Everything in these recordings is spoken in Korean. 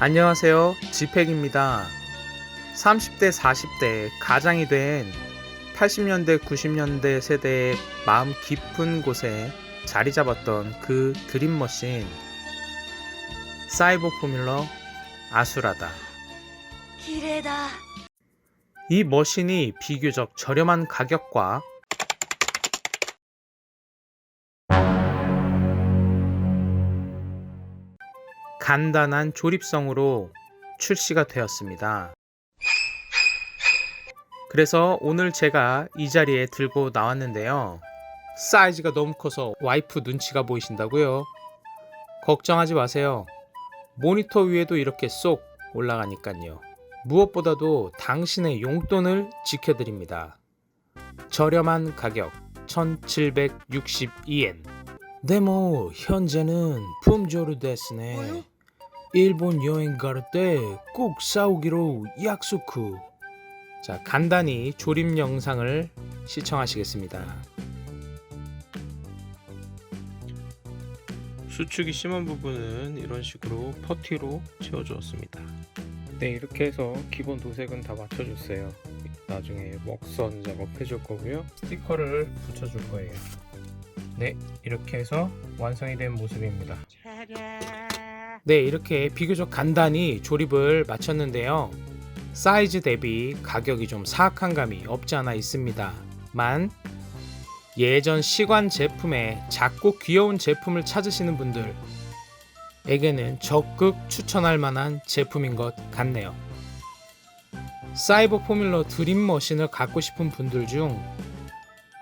안녕하세요. 지팩입니다. 30대, 40대 가장이 된 80년대, 90년대 세대의 마음 깊은 곳에 자리 잡았던 그 드림머신 사이버 포뮬러 아수라다. 기레다. 이 머신이 비교적 저렴한 가격과 간단한 조립성으로 출시가 되었습니다. 그래서 오늘 제가 이 자리에 들고 나왔는데요. 사이즈가 너무 커서 와이프 눈치가 보이신다고요? 걱정하지 마세요. 모니터 위에도 이렇게 쏙 올라가니까요. 무엇보다도 당신의 용돈을 지켜드립니다. 저렴한 가격 1762엔. 데모 현재는 품절이 됐으네. 일본 여행 갈 때 꼭 싸우기로 약속 후. 자, 간단히 조립 영상을 시청하시겠습니다. 수축이 심한 부분은 이런 식으로 퍼티로 채워주었습니다. 네, 이렇게 해서 기본 도색은 다 맞춰줬어요. 나중에 먹선 작업해줄 거고요. 스티커를 붙여줄 거예요. 네, 이렇게 해서 완성이 된 모습입니다. 네, 이렇게 비교적 간단히 조립을 마쳤는데요. 사이즈 대비 가격이 좀 사악한 감이 없지 않아 있습니다. 만 예전 시관 제품에 작고 귀여운 제품을 찾으시는 분들에게는 적극 추천할 만한 제품인 것 같네요. 사이버 포뮬러 드림머신을 갖고 싶은 분들 중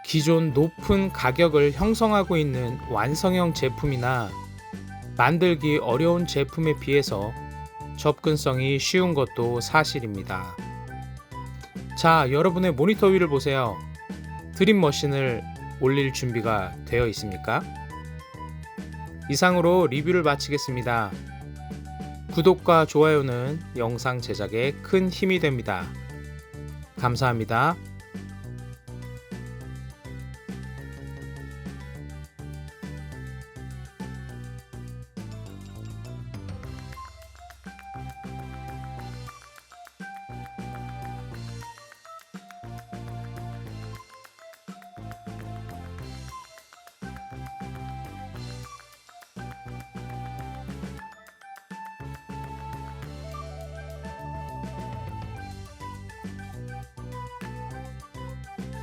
기존 높은 가격을 형성하고 있는 완성형 제품이나 만들기 어려운 제품에 비해서 접근성이 쉬운 것도 사실입니다. 자, 여러분의 모니터 위를 보세요. 드림 머신을 올릴 준비가 되어 있습니까? 이상으로 리뷰를 마치겠습니다. 구독과 좋아요는 영상 제작에 큰 힘이 됩니다. 감사합니다.